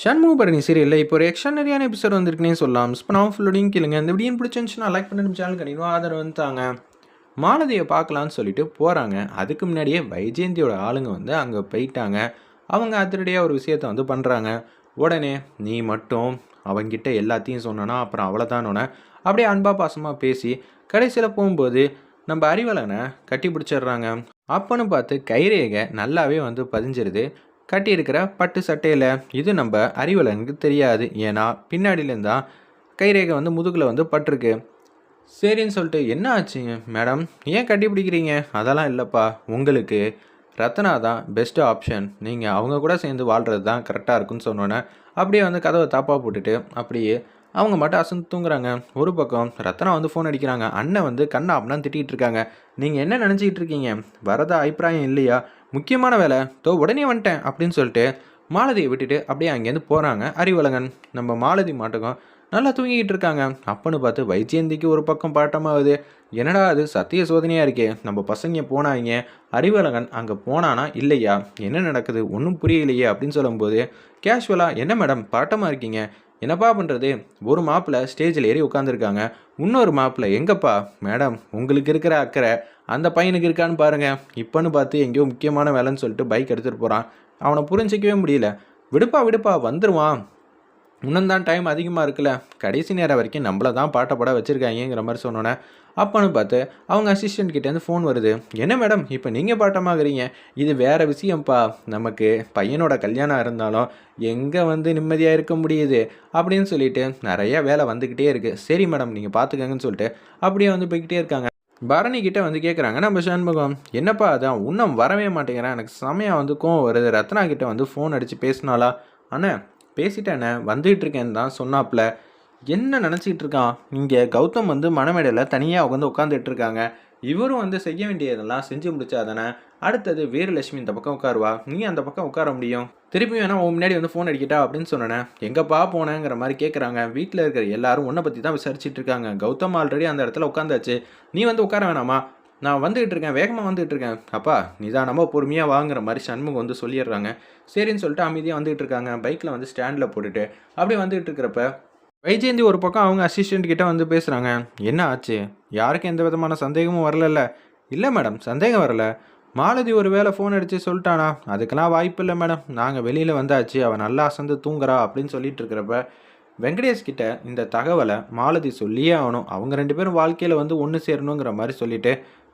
ஷண்முகபரணி சீரியலில் இப்போ ஒரு எக்ஸ்ட்ரானரியான எபிசோட் வந்திருக்குன்னே சொல்லலாம். இப்போ நான் ஃபுல்லோடையும் கேளுங்க இந்த வீடியோ பிடிச்சிருந்துச்சுன்னா லைக் பண்ணி நம்ம சேனல் கண்டிப்பாக ஆதரவு வந்துட்டாங்க மாலதியை பார்க்கலான்னு சொல்லிட்டு போகிறாங்க அதுக்கு முன்னாடியே வைஜெயந்தியோட ஆளுங்க வந்து அங்கே போயிட்டாங்க. அவங்க அதிரடியாக ஒரு விஷயத்த வந்து பண்ணுறாங்க உடனே நீ மட்டும் அவங்கிட்ட எல்லாத்தையும் சொன்னனா அப்புறம் அவ்வளோதானோன அப்படியே அன்பா பாசமாக பேசி கடைசியில் போகும்போது நம்ம அறிவலனை கட்டி பிடிச்சிடுறாங்க அப்போன்னு பார்த்து கைரேகை நல்லாவே வந்து பதிஞ்சிருது. கட்டியிருக்கிற பட்டு சட்டையில் இது நம்ம அறிவலனுக்கு தெரியாது. ஏன்னா பின்னாடியிலேருந்து தான் கைரேகை வந்து முதுகில் வந்து பட்டிருக்கு. சரின்னு சொல்லிட்டு என்ன ஆச்சுங்க மேடம் ஏன் கட்டி பிடிக்கிறீங்க? அதெல்லாம் இல்லைப்பா. உங்களுக்கு ரத்னா தான் பெஸ்ட்டு ஆப்ஷன் நீங்கள் அவங்க கூட சேர்ந்து வாழ்கிறது தான் கரெக்டாக இருக்குன்னு சொன்னோன்னே அப்படியே வந்து கதவை தாப்பாக போட்டுட்டு அப்படியே அவங்க மட்டும் அசந்து தூங்குறாங்க. ஒரு பக்கம் ரத்னா வந்து ஃபோன் அடிக்கிறாங்க. அண்ணன் வந்து கண்ணா அப்படின்னா திட்டிகிட்டு இருக்காங்க. நீங்கள் என்ன நினச்சிக்கிட்டு இருக்கீங்க? வரதா அபிப்பிராயம் இல்லையா? முக்கியமான வேலை தோ உடனே வந்துட்டேன் அப்படின்னு சொல்லிட்டு மாலதியை விட்டுட்டு அப்படியே அங்கேருந்து போகிறாங்க அறிவழகன். நம்ம மாலதி மாட்டுக்கும் நல்லா தூங்கிக்கிட்டு இருக்காங்க. அப்பன்னு பார்த்து வைஜெயந்திக்கு ஒரு பக்கம் பாட்டமாகுது என்னடா அது சத்திய சோதனையாக இருக்கே. நம்ம பசங்க போனாங்க. அறிவழகன் அங்கே போனானா இல்லையா? என்ன நடக்குது? ஒன்றும் புரியலையே அப்படின்னு சொல்லும்போது கேஷுவலாக என்ன மேடம் பாட்டமாக இருக்கீங்க? என்னப்பா பண்ணுறது ஒரு மாப்பிள்ளை ஸ்டேஜில் ஏறி உட்காந்துருக்காங்க இன்னொரு மாப்பிள்ளை எங்கப்பா? மேடம் உங்களுக்கு இருக்கிற அக்கறை அந்த பையனுக்கு இருக்கான்னு பாருங்கள் இப்போன்னு பார்த்து எங்கேயோ முக்கியமான வேலைன்னு சொல்லிட்டு பைக் எடுத்துகிட்டு போகிறான் அவனை புரிஞ்சிக்கவே முடியல. விடுப்பா விடுப்பா வந்துடுவான் இன்னும் தான் டைம் அதிகமாக இருக்குல்ல? கடைசி நேரம் வரைக்கும் நம்மள தான் பாட்டை பட வச்சுருக்காங்கங்கிற மாதிரி சொன்னோன்னே அப்போன்னு பார்த்து அவங்க அசிஸ்டன்ட் கிட்டேருந்து ஃபோன் வருது. என்ன மேடம் இப்போ நீங்கள் பாட்டமாகறீங்க. இது வேறு விஷயம்ப்பா நமக்கு பையனோட கல்யாணம் இருந்தாலும் எங்கே வந்து நிம்மதியாக இருக்க முடியுது? அப்படின்னு சொல்லிட்டு நிறைய வேலை வந்துக்கிட்டே இருக்குது சரி மேடம் நீங்கள் பார்த்துக்கங்கன்னு சொல்லிட்டு அப்படியே வந்து போய்கிட்டே இருக்காங்க. பரணி கிட்ட வந்து கேட்குறாங்க நம்ம சண்முகம் என்னப்பா அதான்? இன்னும் வரவே மாட்டேங்கிறேன். எனக்கு செமையாக வந்து கோவம் வருது. ரத்னா கிட்ட வந்து ஃபோன் அடித்து பேசினாலா அண்ணே பேசிட்டேனே வந்துகிட்டு இருக்கேன்னு தான் சொன்னாப்புல என்ன நினச்சிக்கிட்டு இருக்கான்? இங்கே கௌதம் வந்து மணமேடையில் தனியாக உட்காந்து உட்காந்துட்டு இருக்காங்க. இவரும் வந்து செய்ய வேண்டியதெல்லாம் செஞ்சு முடிச்சாதானே அடுத்தது வீரலட்சுமி இந்த பக்கம் உட்காருவா? நீ அந்த பக்கம் உட்கார முடியும். திருப்பி வேணா உன் முன்னாடி வந்து ஃபோன் அடிக்கிட்டா அப்படின்னு சொன்னேன். எங்கப்பா போனேங்கிற மாதிரி கேட்குறாங்க வீட்டில் இருக்கிற எல்லாரும் உன்னை பற்றி தான் விசாரிச்சுட்டு இருக்காங்க. கௌதம் ஆல்ரெடி அந்த இடத்துல உட்காந்தாச்சு. நீ வந்து உட்கார வேணாமா? நான் வந்துகிட்டு இருக்கேன் வேகமாக வந்துகிட்டு இருக்கேன். அப்பா நிதானமாக பொறுமையாக வாங்குற மாதிரி சண்முகம் வந்து சொல்லிடுறாங்க. சரின்னு சொல்லிட்டு அமைதியாக வந்துகிட்டு இருக்காங்க. பைக்கில் வந்து ஸ்டாண்டில் போட்டுட்டு அப்படியே வந்துகிட்டு இருக்கிறப்ப வைஜெயந்தி ஒரு பக்கம் அவங்க அசிஸ்டண்ட் கிட்ட வந்து பேசுகிறாங்க என்ன ஆச்சு? யாருக்கும் எந்த விதமான சந்தேகமும் வரலல்ல? இல்லை மேடம் சந்தேகம் வரல. மாலதி ஒரு வேளை ஃபோன் அடித்து சொல்லிட்டானா? அதுக்கெல்லாம் வாய்ப்பு இல்லை மேடம். நாங்கள் வெளியில் வந்தாச்சு. அவன் நல்லா அசந்து தூங்குறா அப்படின்னு சொல்லிட்டு இருக்கிறப்ப வெங்கடேஷ் கிட்ட இந்த தகவலை மாலதி சொல்லியே ஆகணும். அவங்க ரெண்டு பேரும் வாழ்க்கையில் வந்து ஒன்று சேரணுங்கிற மாதிரி சொல்லிட்டு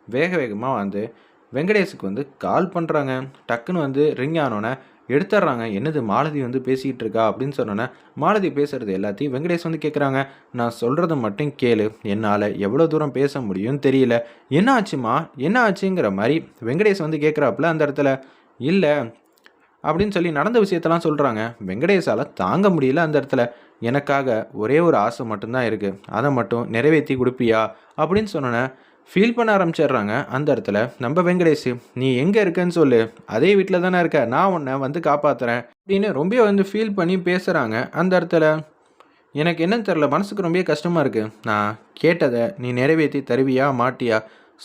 வேக வேகமாக வந்து வெங்கடேஷுக்கு வந்து கால் பண்ணுறாங்க டக்குன்னு வந்து ரிங் ஆனோன்னே எடுத்துட்றாங்க என்னது மாலதி வந்து பேசிக்கிட்டு இருக்கா? அப்படின்னு சொன்னோன்னே மாலதி பேசுகிறது எல்லாத்தையும் வெங்கடேஷ் வந்து கேட்குறாங்க நான் சொல்கிறத மட்டும் கேளு. என்னால் எவ்வளோ தூரம் பேச முடியும்னு தெரியல. என்ன ஆச்சுமா என்ன ஆச்சுங்கிற மாதிரி வெங்கடேஷ் வந்து கேட்குறாப்புல அந்த இடத்துல. இல்லை அப்படின்னு சொல்லி நடந்த விஷயத்தெல்லாம் சொல்கிறாங்க வெங்கடேஷால் தாங்க முடியல அந்த இடத்துல. எனக்காக ஒரே ஒரு ஆசை மட்டும்தான் இருக்குது அதை மட்டும் நிறைவேற்றி கொடுப்பியா? அப்படின்னு சொன்னோன்னே ஃபீல் பண்ண ஆரம்பிச்சிடுறாங்க. அந்த இடத்துல நம்ம வெங்கடேஷ் நீ எங்கே இருக்கன்னு சொல்லு. அதே வீட்டில் தானே இருக்க. நான் உன்னை வந்து காப்பாற்றுறேன் அப்படின்னு ரொம்ப வந்து ஃபீல் பண்ணி பேசுகிறாங்க அந்த இடத்துல எனக்கு என்னன்னு தெரில மனசுக்கு ரொம்ப கஷ்டமாக இருக்குது நான் கேட்டதை நீ நிறைவேற்றி தருவியா? மாட்டியா?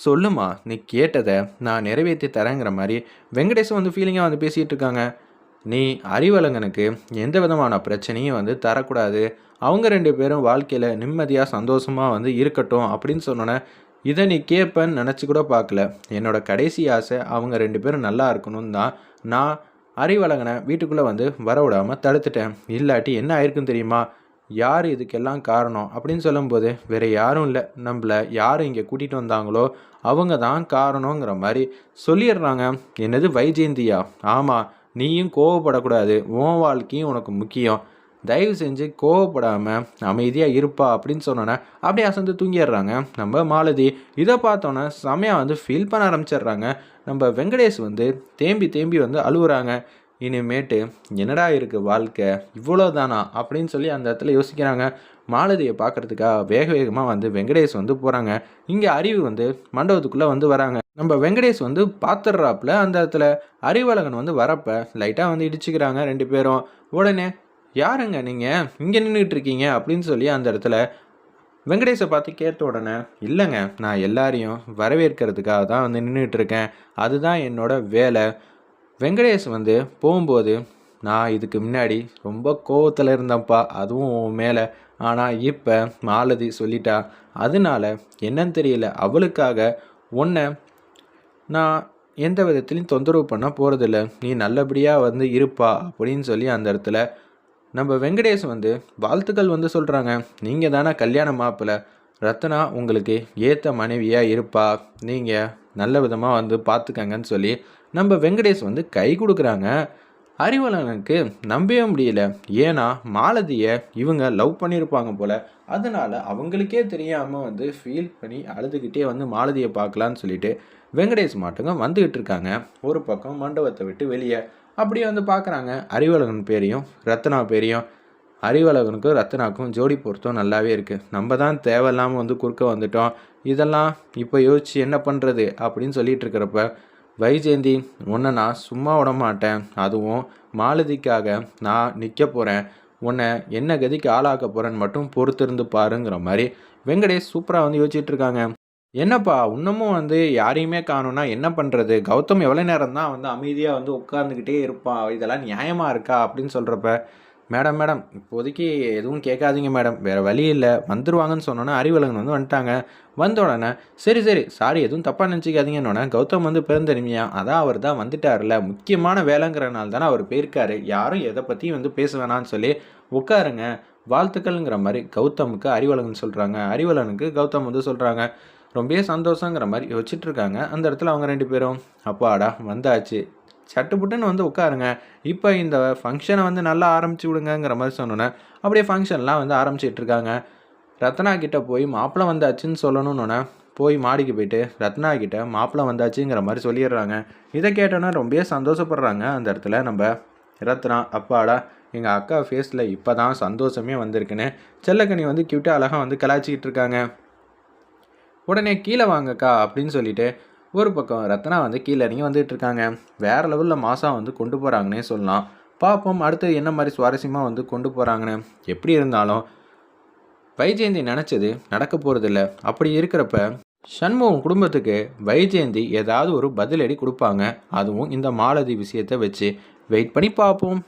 சொல்லுமா நீ கேட்டதை நான் நிறைவேற்றி தரேங்கிற மாதிரி. வெங்கடேஷ் வந்து ஃபீலிங்காக வந்து பேசிகிட்டு இருக்காங்க. நீ அறிவலங்கனுக்கு எந்த விதமான பிரச்சனையும் வந்து தரக்கூடாது. அவங்க ரெண்டு பேரும் வாழ்க்கையில் நிம்மதியாக சந்தோஷமாக வந்து இருக்கட்டும். அப்படின்னு சொன்னோன்னே இதை நீ கேட்பேன்னு நினச்சி கூட பார்க்கல. என்னோட கடைசி ஆசை அவங்க ரெண்டு பேரும் நல்லா இருக்கணும் தான். நான் அறிவழகனை வீட்டுக்குள்ளே வந்து வர விடாமல் தடுத்துட்டேன். இல்லாட்டி என்ன ஆயிருக்குன்னு தெரியுமா? யார் இதுக்கெல்லாம் காரணம்? அப்படின்னு சொல்லும்போது வேறு யாரும் இல்லை. நம்மளை யார் இங்கே கூட்டிகிட்டு வந்தாங்களோ அவங்க தான் காரணங்கிற மாதிரி சொல்லிடுறாங்க. என்னது வைஜெயந்தியா? ஆமாம் நீயும் கோவப்படக்கூடாது. உன் வாழ்க்கையும் உனக்கு முக்கியம். தயவு செஞ்சு கோவப்படாமல் அமைதியாக இருப்பா அப்படின்னு சொன்னோன்னே அப்படியே அசந்து தூங்கிடுறாங்க. நம்ம மாலதி இதை பார்த்தோன்னே செமையாக வந்து ஃபீல் பண்ண ஆரம்பிச்சிடுறாங்க. நம்ம வெங்கடேஷ் வந்து தேம்பி தேம்பி வந்து அழுகுறாங்க இனிமேட்டு என்னடா இருக்குது வாழ்க்கை? இவ்வளோ தானா அப்படின்னு சொல்லி அந்த இடத்துல யோசிக்கிறாங்க. மாலதியை பார்க்குறதுக்காக வேக வேகமாக வந்து வெங்கடேஷ் வந்து போகிறாங்க இங்கே அறிவு வந்து மண்டபத்துக்குள்ளே வந்து வராங்க. நம்ம வெங்கடேஷ் வந்து பார்த்துடுறாப்புல அந்த இடத்துல. அறிவழகன் வந்து வரப்போ லைட்டாக வந்து இடிச்சுக்கிறாங்க ரெண்டு பேரும். உடனே யாருங்க நீங்கள் இங்கே நின்றுட்டு இருக்கீங்க அப்படின்னு சொல்லி அந்த இடத்துல வெங்கடேஷை பார்த்து கேட்ட உடனே இல்லைங்க நான் எல்லாரையும் வரவேற்கிறதுக்காக தான் வந்து நின்றுட்டு இருக்கேன் அதுதான் என்னோடய வேலை. வெங்கடேஷ் வந்து போகும்போது நான் இதுக்கு முன்னாடி ரொம்ப கோவத்தில் இருந்தேன்ப்பா அதுவும் மேலே. ஆனால் இப்போ மாலதி சொல்லிட்டா. அதனால என்னன்னு தெரியல. அவளுக்காக உன்னை நான் எந்த விதத்துலையும் தொந்தரவு பண்ண போகிறதில்ல நீ நல்லபடியாக வந்து இருப்பா அப்படின்னு சொல்லி அந்த இடத்துல நம்ம வெங்கடேஷ் வந்து வாழ்த்துக்கள் வந்து சொல்கிறாங்க நீங்கள் தானே கல்யாண மாப்பிள்ளை ரத்னா உங்களுக்கு ஏற்ற மனைவியாக இருப்பா. நீங்கள் நல்ல விதமாக வந்து பார்த்துக்கங்கன்னு சொல்லி நம்ம வெங்கடேஷ் வந்து கை கொடுக்குறாங்க. அறிவலனுக்கு நம்பவே முடியல. ஏன்னா மாலதியை இவங்க லவ் பண்ணியிருப்பாங்க போல். அதனால் அவங்களுக்கே தெரியாமல் வந்து ஃபீல் பண்ணி அழுதுகிட்டே வந்து மாலதியை பார்க்கலான்னு சொல்லிட்டு வெங்கடேஷ் மாட்டுங்க வந்துக்கிட்டு இருக்காங்க. ஒரு பக்கம் மண்டபத்தை விட்டு வெளியே. அப்படியே வந்து பார்க்குறாங்க. அறிவழகன் பேரையும் ரத்னா பேரையும். அறிவழகனுக்கும் ரத்னாக்கும் ஜோடி பொருத்தம் நல்லாவே இருக்குது நம்ம தான் தேவையில்லாமல் வந்து குறுக்க வந்துட்டோம். இதெல்லாம் இப்போ யோசிச்சு என்ன பண்ணுறது அப்படின்னு சொல்லிட்டு இருக்கிறப்ப வைஜெயந்தி உன்னை நான் சும்மா விட மாட்டேன். அதுவும் மாலதிக்காக நான் நிற்க போகிறேன் உன்னை என்ன கதிக்கு ஆளாக்க போகிறேன்னு மட்டும் பொறுத்திருந்து பாருங்கிற மாதிரி வெங்கடேஷ் சூப்பராக வந்து யோசிச்சுட்டு இருக்காங்க. என்னப்பா இன்னமும் வந்து யாரையுமே காணும்னா என்ன பண்ணுறது கௌதம் எவ்வளோ நேரம் தான் வந்து அமைதியாக வந்து உட்காந்துக்கிட்டே இருப்பான் இதெல்லாம் நியாயமாக இருக்கா? அப்படின்னு சொல்கிறப்ப மேடம் மேடம் இப்போதைக்கு எதுவும் கேட்காதீங்க மேடம். வேறு வழி இல்லை. வந்துருவாங்கன்னு சொன்னோன்னே அறிவலகன் வந்து வந்துட்டாங்க. வந்த உடனே சரி சரி. சாரி எதுவும் தப்பாக நினச்சிக்காதீங்கன்னொடனே கௌதம் வந்து பிறந்தனிமையா அதான் அவர் தான் வந்துட்டார்ல. முக்கியமான வேலைங்கிறனால தானே அவர் போயிருக்காரு. யாரும் எதை பற்றியும் வந்து பேச வேணான்னு சொல்லி உட்காருங்க. வாழ்த்துக்கள்ங்கிற மாதிரி கௌதமுக்கு அறிவலகன் சொல்கிறாங்க அறிவலனுக்கு கௌதம் வந்து சொல்கிறாங்க ரொம்பவே சந்தோஷங்கிற மாதிரி யோசிச்சுட்டு இருக்காங்க அந்த இடத்துல அவங்க ரெண்டு பேரும் அப்பாடா வந்தாச்சு. சட்டுப்புட்டுன்னு வந்து உட்காருங்க. இப்போ இந்த ஃபங்க்ஷனை வந்து நல்லா ஆரம்பிச்சு விடுங்கங்கிற மாதிரி சொன்னோன்னே அப்படியே ஃபங்க்ஷன்லாம் வந்து ஆரம்பிச்சிட்டு இருக்காங்க ரத்னா கிட்ட போய் மாப்பிள்ளை வந்தாச்சுன்னு சொல்லணுன்னொன்னே போய் மாடிக்கு போயிட்டு ரத்னா கிட்ட மாப்பிள்ளை வந்தாச்சுங்கிற மாதிரி சொல்லிடுறாங்க. இதை கேட்டோன்னே ரொம்பவே சந்தோஷப்படுறாங்க. அந்த இடத்துல நம்ம ரத்னா அப்பாடா எங்கள் அக்கா ஃபேஸில் இப்போ தான் சந்தோஷமே வந்திருக்குன்னு செல்லக்கனி வந்து கியூட்டாக அழகாக வந்து கலாச்சிக்கிட்டு இருக்காங்க உடனே கீழே வாங்கக்கா அப்படின்னு சொல்லிட்டு ஒரு பக்கம் ரத்னா வந்து கீழே இறங்கி வந்துட்டு இருக்காங்க. வேற லெவலில் மாதம் வந்து கொண்டு போகிறாங்கன்னே சொல்லலாம். பார்ப்போம் அடுத்து என்ன மாதிரி சுவாரஸ்யமாக வந்து கொண்டு போகிறாங்கன்னு எப்படி இருந்தாலும் வைஜெயந்தி நினச்சது நடக்க போகிறதில்ல அப்படி இருக்கிறப்ப சண்முகம் குடும்பத்துக்கு வைஜெயந்தி ஏதாவது ஒரு பதிலடி கொடுப்பாங்க. அதுவும் இந்த மாலதி விஷயத்தை வச்சு. வெயிட் பண்ணி பார்ப்போம்